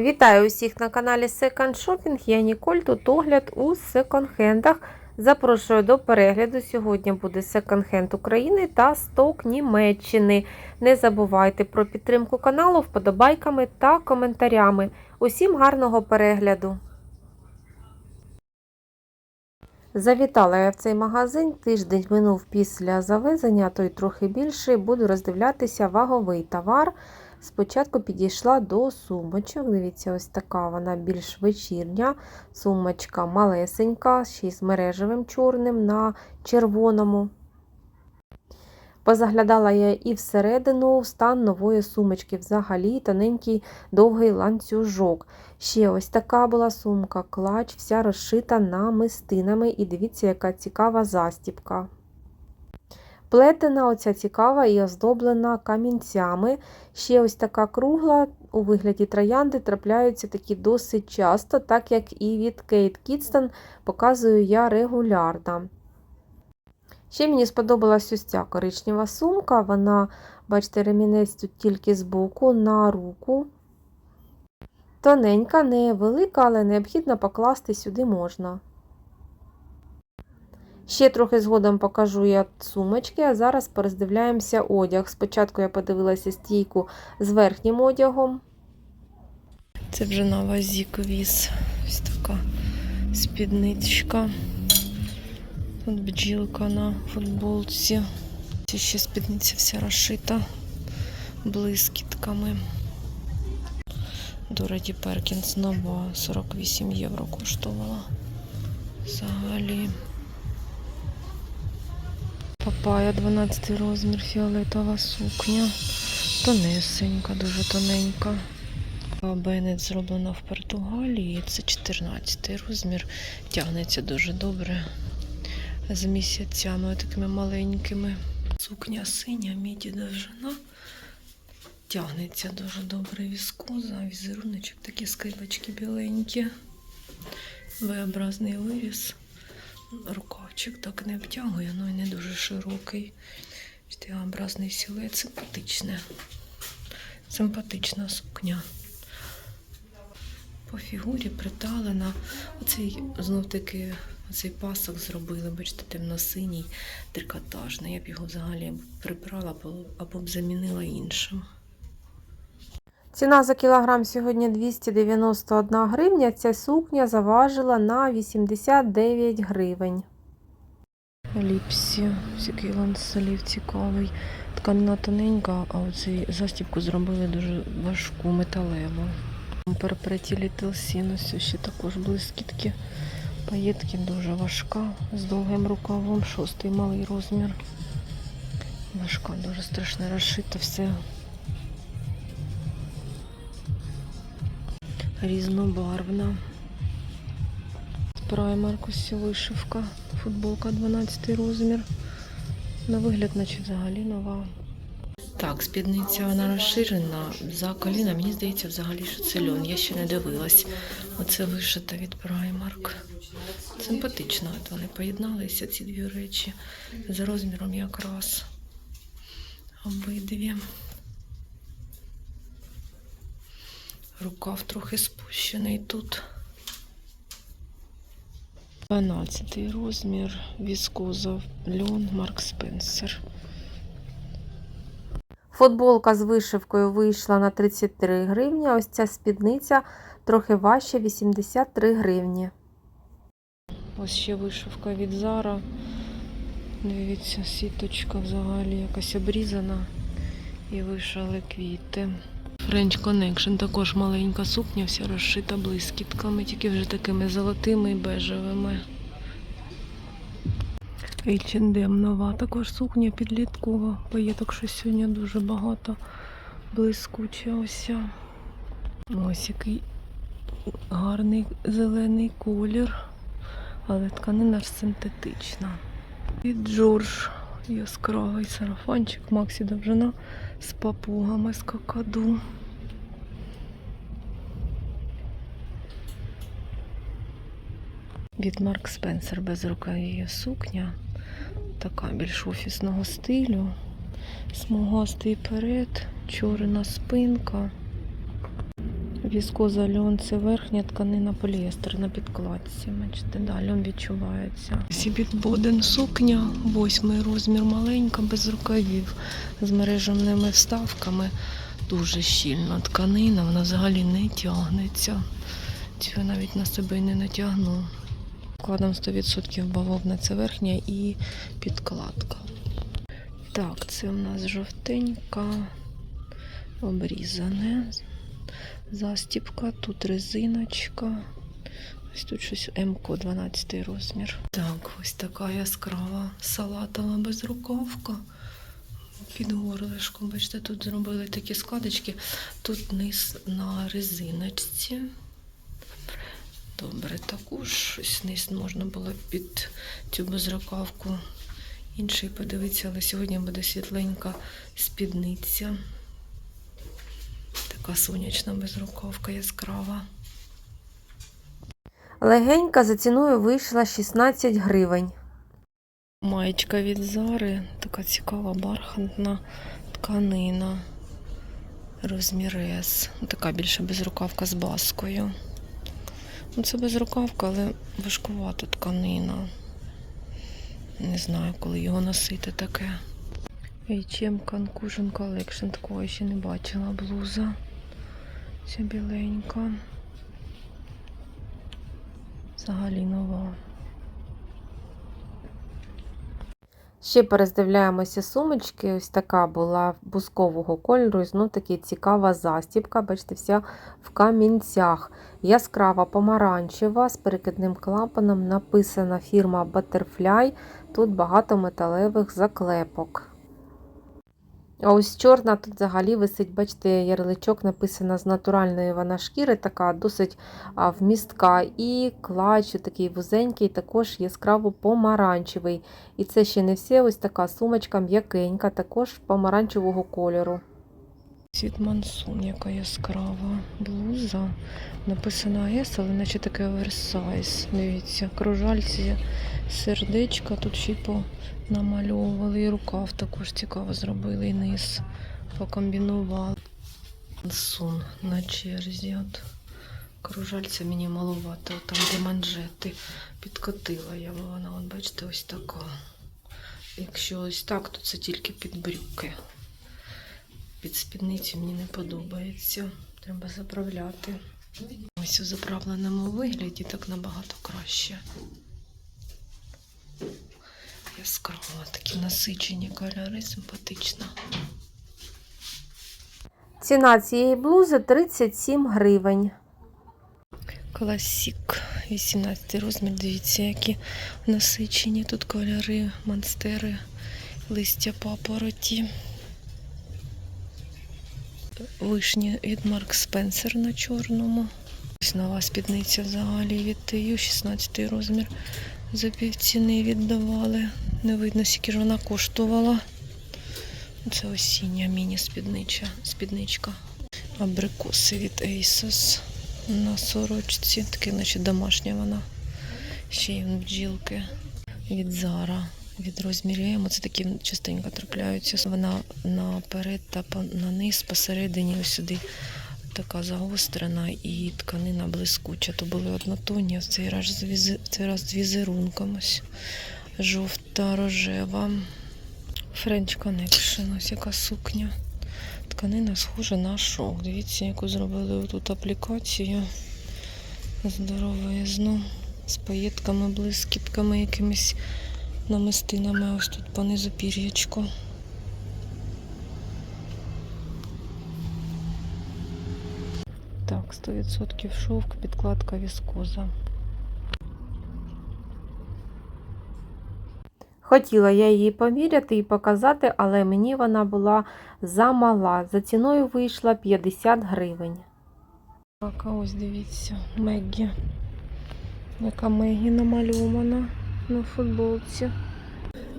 Вітаю усіх на каналі Second Shopping. Я Ніколь. Тут огляд у секонд-хендах. Запрошую до перегляду. Сьогодні буде секонд-хенд України та сток Німеччини. Не забувайте про підтримку каналу вподобайками та коментарями. Усім гарного перегляду! Завітала я в цей магазин. Тиждень минув після завезення, то й трохи більше. Буду роздивлятися ваговий товар. Спочатку підійшла до сумочок. Дивіться, ось така вона більш вечірня. Сумочка малесенька, ще й з мережевим чорним на червоному. Позаглядала я і всередину в стан нової сумочки. Взагалі тоненький довгий ланцюжок. Ще ось така була сумка, клач, вся розшита намистинами. І дивіться, яка цікава застіпка. Плетена, оця цікава і оздоблена камінцями. Ще ось така кругла у вигляді троянди трапляються такі досить часто, так як і від Кейт Кідстон показую я регулярно. Ще мені сподобалась ось ця коричнева сумка. Вона, бачите, ремінець тут тільки з боку на руку. Тоненька, не велика, але необхідно покласти сюди можна. Ще трохи згодом покажу я сумочки, а зараз пороздивляємося одяг. Спочатку я подивилася стійку з верхнім одягом. Це вже на вазі квіз. Ось така спідничка. Тут бджілка на футболці. Це ще спідниця вся розшита блискітками. Дороді Перкінс нова 48 євро коштувала. Взагалі. Папая 12 розмір, фіолетова сукня. Тонесенька, дуже тоненька. Бенет зроблена в Португалії. Це 14 розмір. Тягнеться дуже добре. З місяцями такими маленькими. Сукня синя, міді довжина. Тягнеться дуже добре віскоза, візеруночок, такі скрипочки біленькі. V-образний виріс. Рукавчик так не обтягує, ну і не дуже широкий. Т-образний силует симпатичне. Симпатична сукня. По фігурі приталена. Оцей знов таки оцей пасок зробили, бачите, темно-синій, трикотажний. Я б його взагалі прибрала або б замінила іншим. Ціна за кілограм сьогодні 291 гривня. Ця сукня заважила на 89 гривень. Ліпсі, який ланцелів цікавий. Тканина тоненька, а оцей застібку зробили дуже важку металеву. Перепереті Little Sin, ще також блискітки. Паєтки дуже важка, з довгим рукавом, шостий малий розмір. Важка, дуже страшно розшита все. Різнобарвна. Праймарк ось вишивка. Футболка 12 розмір. На вигляд, наче взагалі нова. Так, спідниця вона розширена за коліна. Мені здається, взагалі, що це льон. Я ще не дивилась. Оце вишита від Primark. Симпатично, от вони поєдналися, ці дві речі. За розміром якраз обидві. Рукав трохи спущений тут. 12 розмір, віскоза, льон, Марк Спенсер. Футболка з вишивкою вийшла на 33 гривні. а Ось ця спідниця трохи важча 83 гривні. Ось ще вишивка від Зара. Дивіться, сіточка взагалі якась обрізана. І вишали квіти. French Connection також маленька сукня, вся розшита блискітками, тільки вже такими золотими і бежевими. H&M нова також сукня підліткова. Паєток що сьогодні дуже багато блискуча ось. Ось який гарний зелений колір, але тканина ж синтетична. Від Джордж яскравий сарафанчик, Максі довжина з папугами з какаду. Від Марк Спенсер без рукавіє сукня. Така більш офісного стилю. Смугастий перед, чорна спинка. Віскоза льон це верхня тканина поліестер на підкладці. Бачите, да, льон відчувається. Сібіт Боден сукня, восьмий розмір, маленька, без рукавів, з мережевними вставками. Дуже щільна тканина, вона взагалі не тягнеться. Цю навіть на себе й не натягну. Вкладом 100% бавовна це верхня і підкладка. Так, це у нас жовтенька, обрізане. Застіпка, тут резиночка. Ось тут щось МК 12 розмір. Так, ось така яскрава салатова безрукавка. Під горлишком, бачите, тут зробили такі складочки. Тут низ на резиночці. Добре, також щось низ можна було під цю безрукавку. Інший подивитися, але сьогодні буде світленька спідниця. Така сонячна безрукавка яскрава. Легенька за ціною вийшла 16 гривень. Маєчка від Зари, така цікава бархатна тканина. Розмір S. Така більше безрукавка з баскою. Ну, це безрукавка, але важкувата тканина. Не знаю, коли його носити таке. H&M Conclusion Collection. Такого ще не бачила блуза. Ця біленька. Взагалі нова. Ще перездивляємося сумочки. Ось така була бускового кольору. І знов таки цікава застібка. Бачите, вся в камінцях. Яскрава помаранчева з перекидним клапаном. Написана фірма Butterfly. Тут багато металевих заклепок. А ось чорна тут взагалі висить, бачите, ярличок написано з натуральної вона шкіри, така досить вмістка. І клач такий вузенький, також яскраво помаранчевий. І це ще не все, ось така сумочка м'якенька, також помаранчевого кольору. Світ Мансун, яка яскрава блуза. Написано S, але наче таке оверсайз. Дивіться, кружальці, сердечка, тут ще й намальовували. І рукав також цікаво зробили, і низ покомбінували. Мансун на черзі. От. Кружальця мені малувати, там де манжети. Підкотила я, вона, от бачите, ось така. Якщо ось так, то це тільки під брюки. Під спідницю мені не подобається. Треба заправляти. Ось у заправленому вигляді так набагато краще. Яскраво, такі насичені кольори, симпатично. Ціна цієї блузи 37 гривень. Класік, 18 розмір. Дивіться, які насичені тут кольори, монстери, листя папороті. Вишні від Марк Спенсер на чорному. Ось нова спідниця взагалі від Тию, 16 розмір. За півціни віддавали. Не видно, скільки ж вона коштувала. Це осіння міні-спіднича, спідничка. Абрикоси від Asos на сорочці. Таке, наче домашня вона. Ще й бджілки від Zara. Від розміру М. Це такі частенько трапляються. Вона наперед та на низ, посередині ось сюди така загострена і тканина блискуча. То були однотонні, в цей раз з, візи... цей раз з візерунком. Ось жовта, рожева. French Connection, ось яка сукня. Тканина схожа на шок. Дивіться, яку зробили тут аплікацію. Здоровезну. З паєтками, блискітками якимись намистинами ось тут понизу пір'ячко. Так, 100% шовк, підкладка віскоза. Хотіла я її поміряти і показати, але мені вона була замала. За ціною вийшла 50 гривень. Так, ось дивіться, Меггі. Яка Мегі намальована на футболці.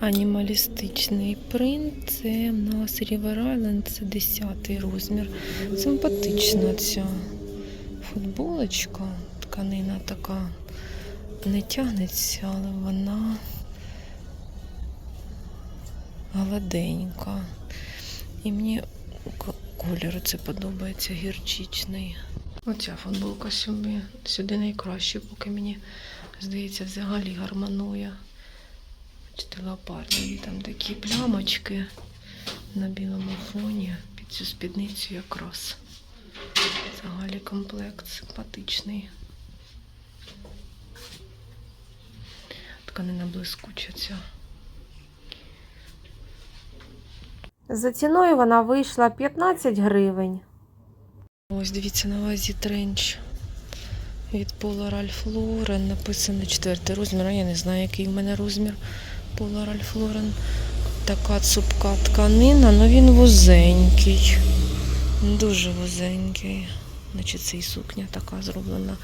Анімалістичний принт. Це в нас River Island, це 10 розмір. Симпатична ця футболочка. Тканина така не тягнеться, але вона гладенька. І мені к- колір це подобається гірчичний. Оця футболка сюди, сюди найкраще, поки мені здається, взагалі гармонує. Бачите, леопардові там такі плямочки на білому фоні під цю спідницю якраз. Взагалі комплект симпатичний. Тканина блискуча ця. За ціною вона вийшла 15 гривень. Ось дивіться на вазі тренч від Пола Ральф Лорен. Написано четвертий розмір. а Я не знаю, який в мене розмір Пола Ральф Лорен. Така цупка тканина, але він вузенький. Дуже вузенький. Значить, це і сукня така зроблена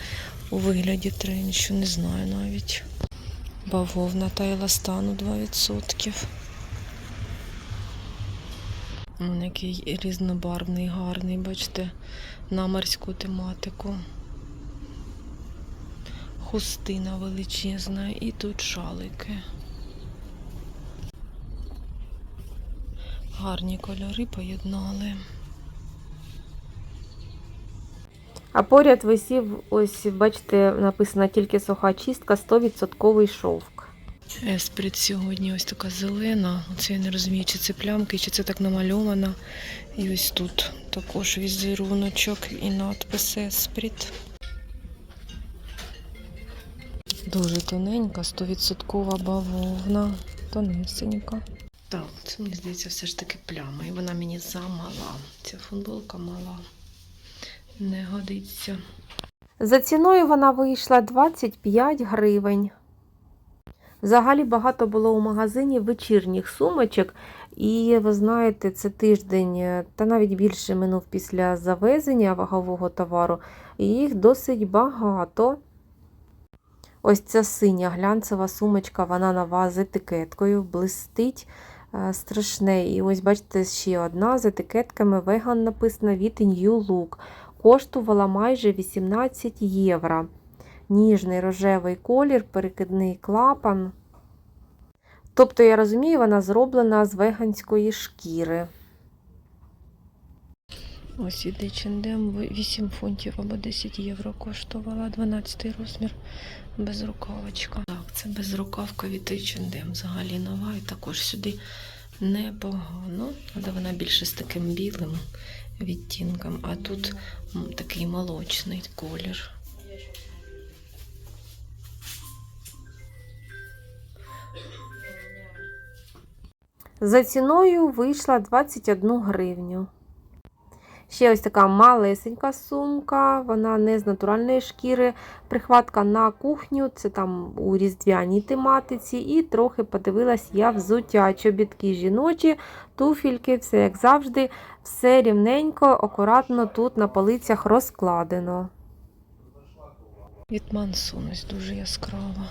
у вигляді тренчу, не знаю навіть. Бавовна та еластану 2%. Він який різнобарвний, гарний, бачите, на морську тематику. Хустина величезна і тут шалики. Гарні кольори поєднали. А поряд висів, ось, бачите, написано тільки суха чистка, 100% шовк. Есприт сьогодні ось така зелена. Оце я не розумію, чи це плямки, чи це так намальовано. І ось тут також візеруночок і надпис Есприт. Дуже тоненька, 100% бавовна, тонесенька. Так, це мені здається все ж таки пляма. І вона мені замала. Ця футболка мала. Не годиться. За ціною вона вийшла 25 гривень. Взагалі багато було у магазині вечірніх сумочок, і ви знаєте, це тиждень е, та навіть більше минув після завезення вагового товару, і їх досить багато. Ось ця синя глянцева сумочка, вона нова з етикеткою, блистить е, страшне. І ось бачите, ще одна з етикетками веган написана від New Look. Коштувала майже 18 євро ніжний рожевий колір, перекидний клапан. Тобто, я розумію, вона зроблена з веганської шкіри. Ось іде H&M, 8 фунтів або 10 євро коштувала 12 розмір безрукавочка. Так, це безрукавка від H&M, взагалі нова і також сюди непогано, але вона більше з таким білим відтінком, а тут такий молочний колір. За ціною вийшла 21 гривню. Ще ось така малесенька сумка, вона не з натуральної шкіри. Прихватка на кухню, це там у різдвяній тематиці. І трохи подивилась я взуття, чобітки жіночі, туфільки, все як завжди, все рівненько, акуратно тут на полицях розкладено. Від ось дуже яскрава.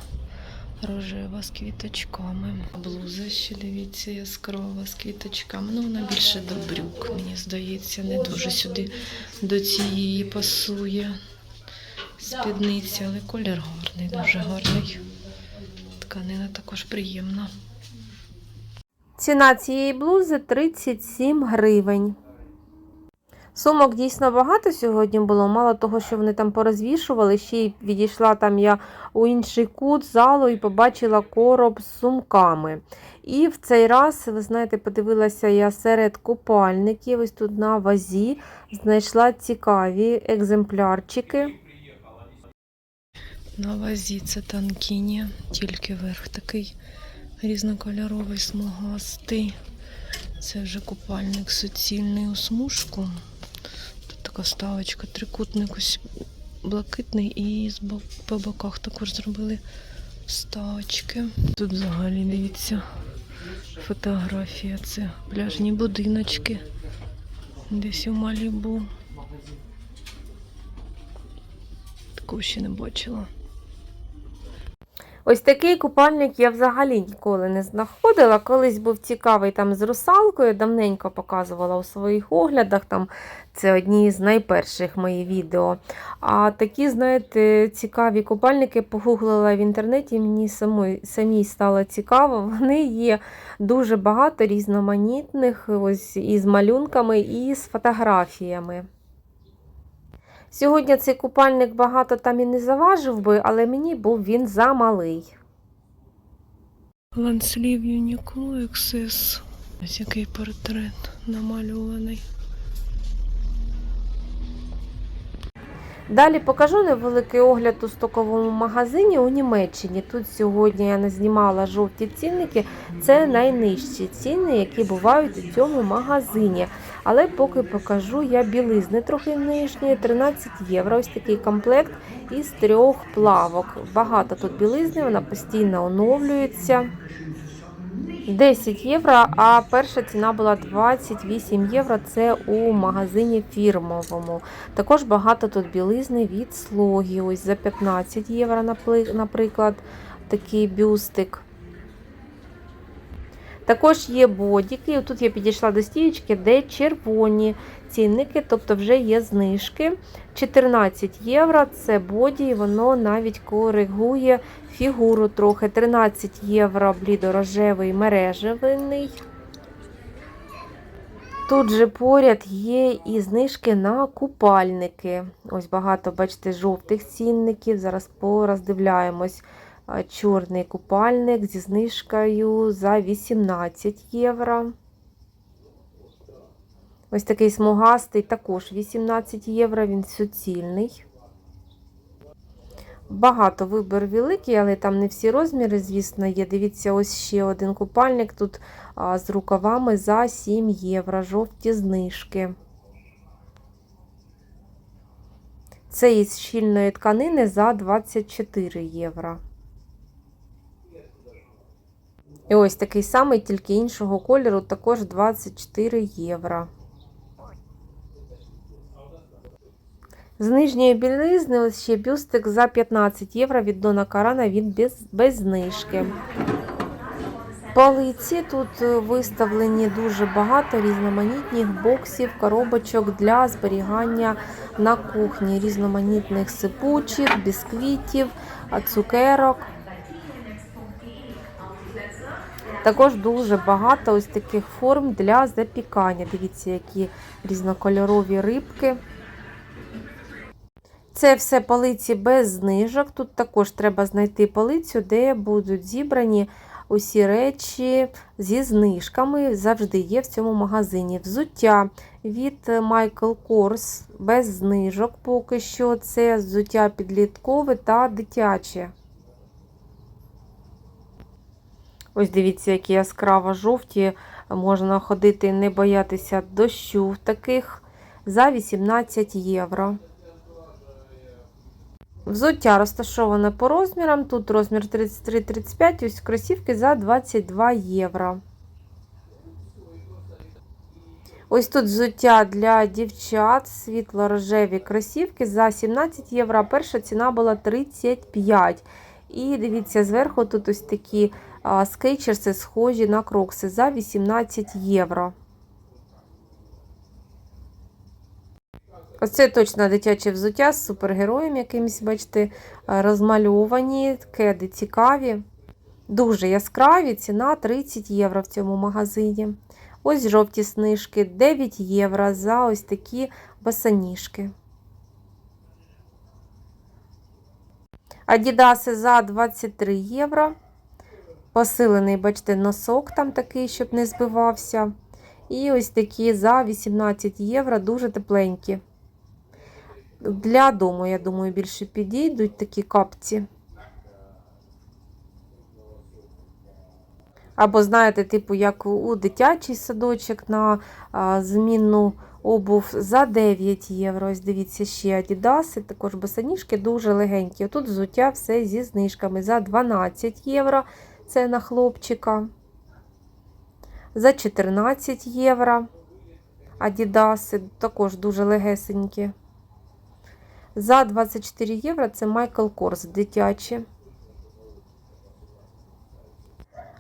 Рожева з квіточками. Блуза ще дивіться яскрава з квіточками. Ну, вона більше до брюк, мені здається, не дуже сюди до цієї пасує. Спідниця, але колір гарний, дуже гарний. Тканина також приємна. Ціна цієї блузи 37 гривень. Сумок дійсно багато сьогодні було. Мало того, що вони там порозвішували, ще й відійшла там я у інший кут залу і побачила короб з сумками. І в цей раз, ви знаєте, подивилася я серед купальників, ось тут на вазі, знайшла цікаві екземплярчики. На вазі це танкіні, тільки верх такий різнокольоровий, смугастий. Це вже купальник суцільний у смужку. Така ставочка, трикутник ось блакитний і з бок, по боках також зробили ставочки. Тут взагалі дивіться фотографія. Це пляжні будиночки. Десь у Малібу. Такого ще не бачила. Ось такий купальник я взагалі ніколи не знаходила. Колись був цікавий там з русалкою, давненько показувала у своїх оглядах. Там Це одні з найперших моїх відео. А такі, знаєте, цікаві купальники погуглила в інтернеті, мені самої, самій стало цікаво. Вони є дуже багато різноманітних, ось і з малюнками, і з фотографіями. Сьогодні цей купальник багато там і не заважив би, але мені був він замалий. Ланслів Юнікло XS. Ось який портрет намальований. Далі покажу невеликий огляд у стоковому магазині у Німеччині. Тут сьогодні я назнімала жовті цінники. Це найнижчі ціни, які бувають у цьому магазині. Але поки покажу я білизни трохи нижньої, 13 євро. Ось такий комплект із трьох плавок. Багато тут білизни, вона постійно оновлюється. 10 євро, а перша ціна була 28 євро. Це у магазині фірмовому. Також багато тут білизни від слогі. Ось за 15 євро, наприклад, такий бюстик. Також є бодіки. Тут я підійшла до стієчки, де червоні цінники, тобто вже є знижки. 14 євро це боді, воно навіть коригує фігуру трохи. 13 євро блідорожевий мережевий. Тут же поряд є і знижки на купальники. Ось багато, бачите, жовтих цінників. Зараз пороздивляємось. Чорний купальник зі знижкою за 18 євро. Ось такий смугастий, також 18 євро, він суцільний. Багато вибір великий, але там не всі розміри, звісно, є. Дивіться, ось ще один купальник тут а, з рукавами за 7 євро. Жовті знижки. Це із щільної тканини за 24 євро. І ось такий самий, тільки іншого кольору, також 24 євро. З нижньої білизни ще бюстик за 15 євро від Дона Карана, він без, без знижки. Полиці тут е, виставлені дуже багато різноманітних боксів, коробочок для зберігання на кухні, різноманітних сипучих, бісквітів, цукерок. Також дуже багато ось таких форм для запікання. Дивіться, які різнокольорові рибки. Це все полиці без знижок. Тут також треба знайти полицю, де будуть зібрані усі речі зі знижками. Завжди є в цьому магазині. Взуття від Michael Kors без знижок поки що. Це взуття підліткове та дитяче. Ось дивіться, які яскраво жовті. Можна ходити не боятися дощу в таких за 18 євро. Взуття розташоване по розмірам. Тут розмір 33-35, ось кросівки за 22 євро. Ось тут взуття для дівчат, світло-рожеві кросівки за 17 євро. Перша ціна була 35. І дивіться, зверху тут ось такі скейчерси схожі на крокси за 18 євро. Оце точно дитяче взуття з супергероєм якимось, бачите, розмальовані, кеди цікаві. Дуже яскраві, ціна 30 євро в цьому магазині. Ось жовті снижки 9 євро за ось такі басаніжки. Адідаси за 23 євро. Посилений, бачите, носок там такий, щоб не збивався. І ось такі за 18 євро, дуже тепленькі. Для дому, я думаю, більше підійдуть такі капці. Або, знаєте, типу, як у дитячий садочок на а, змінну обув за 9 євро. Ось дивіться, ще адідаси, також босоніжки дуже легенькі. Тут взуття все зі знижками за 12 євро. Це на хлопчика. За 14 євро. Адідаси також дуже легесенькі. За 24 євро це Michael Kors дитячі.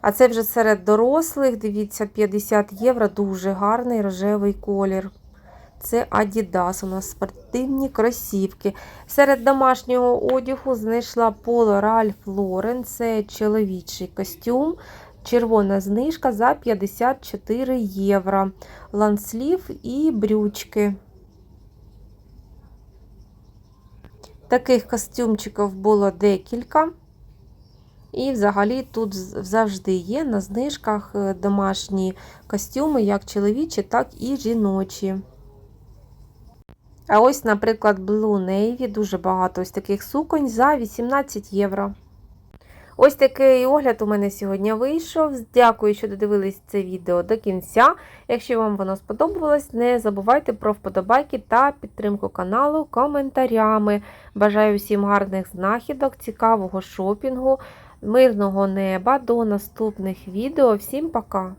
А це вже серед дорослих, дивіться, 50 євро, дуже гарний рожевий колір. Це Adidas, у нас спортивні кросівки. Серед домашнього одягу знайшла Polo Ralph Lauren, це чоловічий костюм. Червона знижка за 54 євро. Ланслів і брючки. Таких костюмчиків було декілька. І взагалі тут завжди є на знижках е, домашні костюми, як чоловічі, так і жіночі. А ось, наприклад, Blue Navy, дуже багато ось таких суконь за 18 євро. Ось такий огляд у мене сьогодні вийшов. Дякую, що додивились це відео до кінця. Якщо вам воно сподобалось, не забувайте про вподобайки та підтримку каналу коментарями. Бажаю всім гарних знахідок, цікавого шопінгу, мирного неба. До наступних відео. Всім пока!